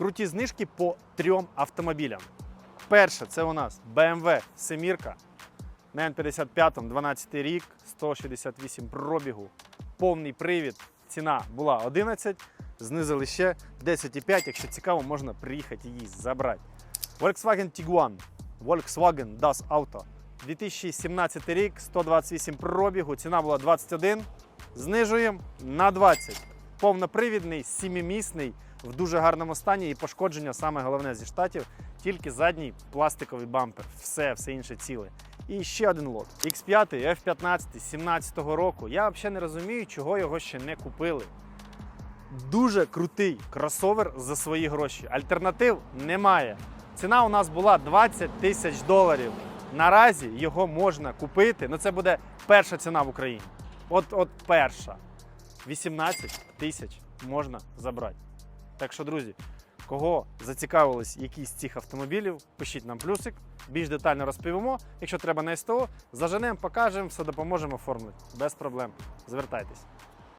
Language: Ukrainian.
Круті знижки по трьом автомобілям. Перше, це у нас BMW Семірка на N55, 12 рік, 168 пробігу, повний привід. Ціна була 11, знизили ще 10,5. Якщо цікаво, можна приїхати її забрати. Volkswagen Tiguan, Volkswagen Das Auto. 2017 рік, 128 пробігу, ціна була 21. Знижуємо на 20. Повнопривідний, сімимісний, в дуже гарному стані і пошкодження саме головне зі штатів, тільки задній пластиковий бампер. Все, все інше ціле. І ще один лот. X5 F15 17-го року. Я взагалі не розумію, чого його ще не купили. Дуже крутий кросовер за свої гроші. Альтернатив немає. Ціна у нас була 20 тисяч доларів. Наразі його можна купити. Ну це буде перша ціна в Україні. От, от перша. 18 тисяч можна забрати. Так що, друзі, кого зацікавились якісь з цих автомобілів, пишіть нам плюсик, більш детально розповімо. Якщо треба на СТО, заженемо, покажемо, все допоможемо оформити. Без проблем. Звертайтесь.